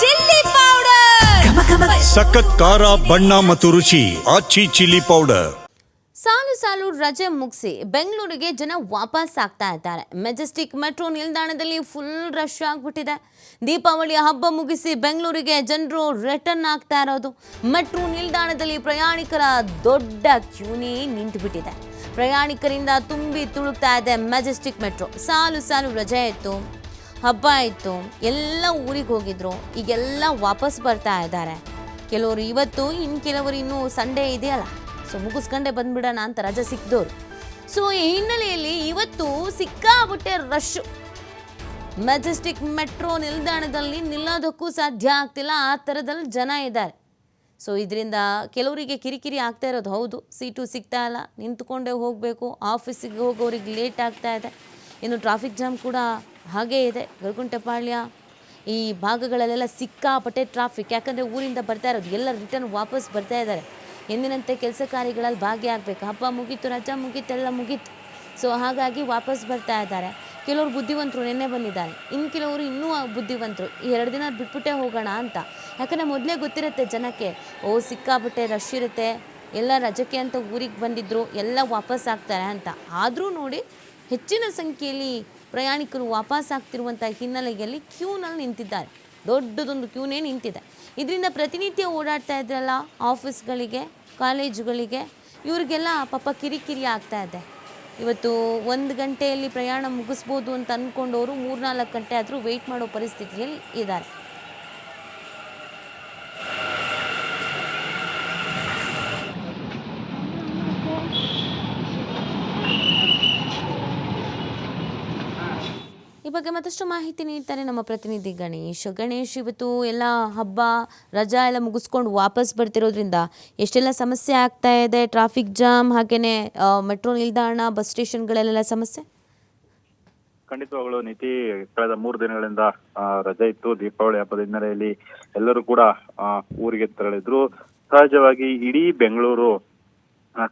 Chilli powder. ಸಖತ್ ಖಾರ ಬಣ್ಣ ಮತ್ತು ರುಚಿ ಆಚಿ ಚಿಲ್ಲಿ ಪೌಡರ್. ಸಾಲು ಸಾಲು ರಜೆ ಮುಗಿಸಿ ಬೆಂಗಳೂರಿಗೆ ಜನ ವಾಪಸ್ ಆಗ್ತಾ ಇದ್ದಾರೆ. ಮೆಜೆಸ್ಟಿಕ್ ಮೆಟ್ರೋ ನಿಲ್ದಾಣದಲ್ಲಿ ಫುಲ್ ರಶ್ ಆಗಿಬಿಟ್ಟಿದೆ. ದೀಪಾವಳಿ ಹಬ್ಬ ಮುಗಿಸಿ ಬೆಂಗಳೂರಿಗೆ ಜನರು ರಿಟರ್ನ್ ಆಗ್ತಾ ಇರೋದು. ಮೆಟ್ರೋ ನಿಲ್ದಾಣದಲ್ಲಿ ಪ್ರಯಾಣಿಕರ ದೊಡ್ಡ ಕ್ಯೂನೇ ನಿಂತುಬಿಟ್ಟಿದೆ. ಪ್ರಯಾಣಿಕರಿಂದ ತುಂಬಿ ತುಳುಕ್ತಾ ಇದೆ ಮೆಜೆಸ್ಟಿಕ್ ಮೆಟ್ರೋ. ಸಾಲು ಸಾಲು ರಜೆ ಇತ್ತು. ಹಬ್ಬ ಆಯಿತು, ಎಲ್ಲ ಊರಿಗೆ ಹೋಗಿದ್ರು, ಈಗೆಲ್ಲ ವಾಪಸ್ ಬರ್ತಾ ಇದ್ದಾರೆ. ಕೆಲವರು ಇವತ್ತು ಇನ್ನು ಕೆಲವರು ಇನ್ನೂ ಸಂಡೇ ಇದೆಯಲ್ಲ ಸೊ ಮುಗಿಸ್ಕೊಂಡೆ ಬಂದ್ಬಿಡೋಣ ಅಂತ ರಜೆ ಸಿಕ್ಕಿದವ್ರು ಸೊ ಈ ಹಿನ್ನೆಲೆಯಲ್ಲಿ ಇವತ್ತು ಸಿಕ್ಕಾಬಿಟ್ಟೆ ರಶ್ಶು ಮೆಜೆಸ್ಟಿಕ್ ಮೆಟ್ರೋ ನಿಲ್ದಾಣದಲ್ಲಿ ನಿಲ್ಲೋದಕ್ಕೂ ಸಾಧ್ಯ ಆಗ್ತಿಲ್ಲ, ಆ ಥರದಲ್ಲಿ ಜನ ಇದ್ದಾರೆ. ಸೊ ಇದರಿಂದ ಕೆಲವರಿಗೆ ಕಿರಿಕಿರಿ ಆಗ್ತಾ ಇರೋದು ಹೌದು ಸೀಟು ಸಿಗ್ತಾ ಇಲ್ಲ, ನಿಂತ್ಕೊಂಡೇ ಹೋಗಬೇಕು ಆಫೀಸಿಗೆ ಹೋಗೋರಿಗೆ ಲೇಟ್ ಆಗ್ತಾ ಇದೆ. ಇನ್ನು ಟ್ರಾಫಿಕ್ ಜಾಮ್ ಕೂಡ ಹಾಗೇ ಇದೆ. ಗರುಗುಂಟೆಪಾಳ್ಯ ಈ ಭಾಗಗಳಲ್ಲೆಲ್ಲ ಸಿಕ್ಕಾಪಟ್ಟೆ ಟ್ರಾಫಿಕ್ ಯಾಕಂದರೆ ಊರಿಂದ ಬರ್ತಾ ಇರೋದು, ಎಲ್ಲ ರಿಟರ್ನ್ ವಾಪಸ್ ಬರ್ತಾ ಇದ್ದಾರೆ. ಎಂದಿನಂತೆ ಕೆಲಸ ಕಾರ್ಯಗಳಲ್ಲಿ ಭಾಗಿಯಾಗಬೇಕು. ಹಬ್ಬ ಮುಗೀತು, ರಜಾ ಮುಗೀತು, ಎಲ್ಲ ಮುಗೀತು. ಸೊ ಹಾಗಾಗಿ ವಾಪಸ್ ಬರ್ತಾ ಇದ್ದಾರೆ. ಕೆಲವರು ಬುದ್ಧಿವಂತರು ನಿನ್ನೆ ಬಂದಿದ್ದಾರೆ. ಇನ್ನು ಕೆಲವರು ಇನ್ನೂ ಬುದ್ಧಿವಂತರು. ಈ ಎರಡು ದಿನ ಬಿಟ್ಬಿಟ್ಟೆ ಹೋಗೋಣ ಅಂತ. ಯಾಕಂದರೆ ಮೊದಲೇ ಗೊತ್ತಿರುತ್ತೆ ಜನಕ್ಕೆ, ಓ, ಸಿಕ್ಕಾಪಟ್ಟೆ ರಶ್ ಇರುತ್ತೆ. ಎಲ್ಲ ರಜಕ್ಕೆ ಅಂತ ಊರಿಗೆ ಬಂದಿದ್ದರು ಎಲ್ಲ ವಾಪಸ್ ಆಗ್ತಾರೆ ಅಂತ. ಆದರೂ ನೋಡಿ ಹೆಚ್ಚಿನ ಸಂಖ್ಯೆಯಲ್ಲಿ ಪ್ರಯಾಣಿಕರು ವಾಪಸ್ ಆಗ್ತಿರುವಂಥ ಹಿನ್ನೆಲೆಯಲ್ಲಿ ಕ್ಯೂನಲ್ಲಿ ನಿಂತಿದ್ದಾರೆ. ದೊಡ್ಡದೊಂದು ಕ್ಯೂನೇ ನಿಂತಿದೆ. ಇದರಿಂದ ಪ್ರತಿನಿತ್ಯ ಓಡಾಡ್ತಾ ಇದ್ರಲ್ಲ ಆಫೀಸ್ಗಳಿಗೆ, ಕಾಲೇಜುಗಳಿಗೆ, ಇವ್ರಿಗೆಲ್ಲ ಪಾಪ ಕಿರಿಕಿರಿ ಆಗ್ತಾ ಇದೆ. ಇವತ್ತು ಒಂದು ಗಂಟೆಯಲ್ಲಿ ಪ್ರಯಾಣ ಮುಗಿಸ್ಬೋದು ಅಂತ ಅಂದ್ಕೊಂಡವರು ಮೂರ್ನಾಲ್ಕು ಗಂಟೆ ಆದರೂ ವೆಯ್ಟ್ ಮಾಡೋ ಪರಿಸ್ಥಿತಿಯಲ್ಲಿ ಇದ್ದಾರೆ. ಈ ಬಗ್ಗೆ ಮತ್ತಷ್ಟು ಮಾಹಿತಿ ನೀಡ್ತಾರೆ ನಮ್ಮ ಪ್ರತಿನಿಧಿ ಗಣೇಶ್. ಗಣೇಶ್, ಇವತ್ತು ಎಲ್ಲ ಹಬ್ಬ, ರಜಾ ಎಲ್ಲ ಮುಗಿಸ್ಕೊಂಡು ವಾಪಸ್ ಬರ್ತಿರೋದ್ರಿಂದ ಎಷ್ಟೆಲ್ಲ ಸಮಸ್ಯೆ ಆಗ್ತಾ ಇದೆ? ಟ್ರಾಫಿಕ್ ಜಾಮ್ ಹಾಗೆಯೇ ಮೆಟ್ರೋ ನಿಲ್ದಾಣ ಬಸ್ ಸ್ಟೇಷನ್ಗಳಲ್ಲೆಲ್ಲ ಸಮಸ್ಯೆ? ಖಂಡಿತವಾಗ್ಲು ನೀತಿ ಕಳೆದ ಮೂರು ದಿನಗಳಿಂದ ರಜೆ ಇತ್ತು. ದೀಪಾವಳಿ ಹಬ್ಬದ ಹಿನ್ನೆಲೆಯಲ್ಲಿ ಎಲ್ಲರೂ ಕೂಡ ಊರಿಗೆ ತೆರಳಿದ್ರು. ಸಹಜವಾಗಿ ಇಡೀ ಬೆಂಗಳೂರು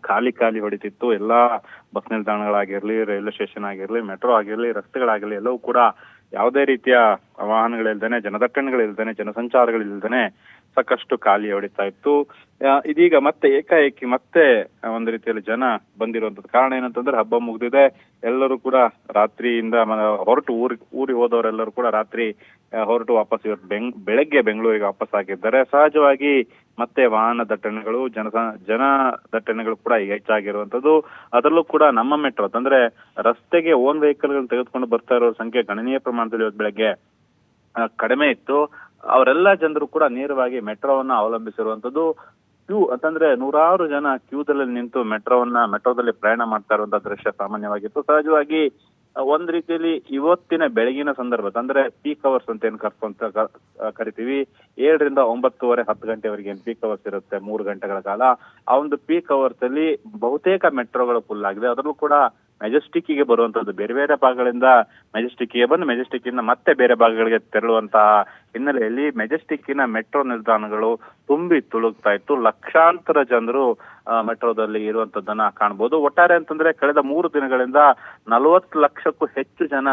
ಖಾಲಿ ಖಾಲಿ ಹೊಡಿತಿತ್ತು. ಎಲ್ಲಾ ಬಸ್ ನಿಲ್ದಾಣಗಳಾಗಿರ್ಲಿ, ರೈಲ್ವೆ ಸ್ಟೇಷನ್ ಆಗಿರ್ಲಿ, ಮೆಟ್ರೋ ಆಗಿರ್ಲಿ, ರಸ್ತೆಗಳಾಗಿರ್ಲಿ, ಎಲ್ಲವೂ ಕೂಡ ಯಾವುದೇ ರೀತಿಯ ವಾಹನಗಳಿಲ್ದೇನೆ, ಜನದಟ್ಟಣೆಗಳಿಲ್ದೇನೆ, ಜನಸಂಚಾರಗಳಿಲ್ದೇನೆ ಸಾಕಷ್ಟು ಖಾಲಿ ಹೊಡಿತಾ ಇತ್ತು. ಇದೀಗ ಮತ್ತೆ ಏಕಾಏಕಿ ಮತ್ತೆ ಒಂದು ರೀತಿಯಲ್ಲಿ ಜನ ಬಂದಿರುವಂತದ್ದು. ಕಾರಣ ಏನಂತಂದ್ರೆ ಹಬ್ಬ ಮುಗಿದಿದೆ. ಎಲ್ಲರೂ ಕೂಡ ರಾತ್ರಿಯಿಂದ ಹೊರಟು ಊರಿ ಊರಿಗೆ ಹೋದವರೆಲ್ಲರೂ ಕೂಡ ರಾತ್ರಿ ಹೊರಟು ವಾಪಸ್ ಇವತ್ತು ಬೆಂಗ್, ಬೆಳಗ್ಗೆ ಬೆಂಗಳೂರಿಗೆ ವಾಪಸ್ ಆಗಿದ್ದಾರೆ. ಸಹಜವಾಗಿ ಮತ್ತೆ ವಾಹನ ದಟ್ಟಣೆಗಳು, ಜನ ಜನ ದಟ್ಟಣೆಗಳು ಕೂಡ ಈಗ ಹೆಚ್ಚಾಗಿರುವಂತದ್ದು. ಅದರಲ್ಲೂ ಕೂಡ ನಮ್ಮ ಮೆಟ್ರೋ, ಅಂದ್ರೆ ರಸ್ತೆಗೆ ಓನ್ ವೆಹಿಕಲ್ ತೆಗೆದುಕೊಂಡು ಬರ್ತಾ ಇರೋ ಸಂಖ್ಯೆ ಗಣನೀಯ ಪ್ರಮಾಣದಲ್ಲಿ ಇವತ್ತು ಬೆಳಗ್ಗೆ ಕಡಿಮೆ ಇತ್ತು. ಅವರೆಲ್ಲ ಜನರು ಕೂಡ ನೇರವಾಗಿ ಮೆಟ್ರೋವನ್ನ ಅವಲಂಬಿಸಿರುವಂತದ್ದು ಕ್ಯೂ ಅಂತಂದ್ರೆ ನೂರಾರು ಜನ ಕ್ಯೂದಲ್ಲಿ ನಿಂತು ಮೆಟ್ರೋವನ್ನ, ಮೆಟ್ರೋದಲ್ಲಿ ಪ್ರಯಾಣ ಮಾಡ್ತಾ ಇರುವಂತ ದೃಶ್ಯ ಸಾಮಾನ್ಯವಾಗಿತ್ತು. ಸಹಜವಾಗಿ ಒಂದ್ ರೀತಿಯಲ್ಲಿ ಇವತ್ತಿನ ಬೆಳಗಿನ ಸಂದರ್ಭ, ಅಂದ್ರೆ ಪೀಕ್ ಅವರ್ಸ್ ಅಂತ ಏನ್ ಕರ್ಕೊಂತ ಕರಿತೀವಿ. ಏಳರಿಂದ ಒಂಬತ್ತುವರೆ, ಹತ್ತು ಗಂಟೆವರೆಗೆ ಏನ್ ಪೀಕ್ ಅವರ್ಸ್ ಇರುತ್ತೆ? ಮೂರು ಗಂಟೆಗಳ ಕಾಲ. ಆ ಒಂದು ಪೀಕ್ ಅವರ್ಸ್ ಅಲ್ಲಿ ಬಹುತೇಕ ಮೆಟ್ರೋಗಳು ಫುಲ್ ಆಗಿದೆ. ಅದರಲ್ಲೂ ಕೂಡ ಮೆಜೆಸ್ಟಿಕ್ಗೆ ಬರುವಂತದ್ದು. ಬೇರೆ ಬೇರೆ ಭಾಗಗಳಿಂದ ಮೆಜೆಸ್ಟಿಕ್ಗೆ ಬಂದು ಮೆಜೆಸ್ಟಿಕ್ ಇಂದ ಮತ್ತೆ ಬೇರೆ ಭಾಗಗಳಿಗೆ ತೆರಳುವಂತಹ ಹಿನ್ನೆಲೆಯಲ್ಲಿ ಮೆಜೆಸ್ಟಿಕ್ಕಿನ ಮೆಟ್ರೋ ನಿಲ್ದಾಣಗಳು ತುಂಬಿ ತುಳುಕ್ತಾ ಇತ್ತು. ಲಕ್ಷಾಂತರ ಜನರು ಮೆಟ್ರೋದಲ್ಲಿ ಇರುವಂತದ್ದನ್ನ ಕಾಣಬಹುದು ಒಟ್ಟಾರೆ ಅಂತಂದ್ರೆ ಕಳೆದ ಮೂರು ದಿನಗಳಿಂದ ನಲವತ್ತು ಲಕ್ಷಕ್ಕೂ ಹೆಚ್ಚು ಜನ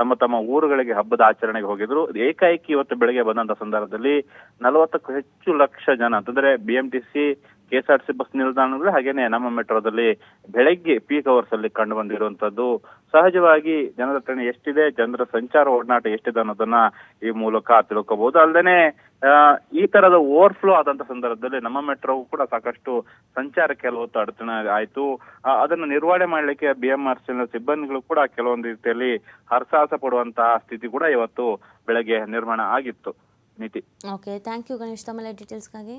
ತಮ್ಮ ತಮ್ಮ ಊರುಗಳಿಗೆ ಹಬ್ಬದ ಆಚರಣೆಗೆ ಹೋಗಿದ್ರು. ಏಕಾಏಕಿ ಇವತ್ತು ಬೆಳಗ್ಗೆ ಬಂದಂತ ಸಂದರ್ಭದಲ್ಲಿ ನಲವತ್ತಕ್ಕೂ ಹೆಚ್ಚು ಲಕ್ಷ ಜನ, ಅಂತಂದ್ರೆ ಬಿಎಂಟಿಸಿ ಕೆಎಸ್ಆರ್ಸಿ ಬಸ್ ನಿಲ್ದಾಣಗಳು ಹಾಗೇನೆ ನಮ್ಮ ಮೆಟ್ರೋದಲ್ಲಿ ಬೆಳಗ್ಗೆ ಪೀಕ್ ಅವರ್ಸ್ ಅಲ್ಲಿ ಕಂಡು ಬಂದಿರುವಂತದ್ದು ಸಹಜವಾಗಿ ಜನದಟ್ಟಣೆ ಎಷ್ಟಿದೆ, ಜನರ ಸಂಚಾರ ಒಡನಾಟ ಎಷ್ಟಿದೆ ಅನ್ನೋದನ್ನ ಈ ಮೂಲಕ ತಿಳ್ಕೋಬಹುದು ಅಲ್ಲದೆ ಈ ತರದ ಓವರ್ಫ್ಲೋ ಆದಂತ ಸಂದರ್ಭದಲ್ಲಿ ನಮ್ಮ ಮೆಟ್ರೋ ಕೂಡ ಸಾಕಷ್ಟು ಸಂಚಾರ ಕೆಲವೊತ್ತು ಅಡಚಣೆ ಆಯ್ತು. ಅದನ್ನು ನಿರ್ವಹಣೆ ಮಾಡಲಿಕ್ಕೆ ಬಿಎಂಆರ್ಸಿ ಸಿಬ್ಬಂದಿಗಳು ಕೂಡ ಕೆಲವೊಂದು ರೀತಿಯಲ್ಲಿ ಹರ್ಸಾಹಸ ಪಡುವಂತಹ ಸ್ಥಿತಿ ಕೂಡ ಇವತ್ತು ಬೆಳಗ್ಗೆ ನಿರ್ಮಾಣ ಆಗಿತ್ತು. ನೀತಿ. Okay thank you Ganesh. ತಮ್ಮ ಡೀಟೇಲ್ಸ್ಗಾಗಿ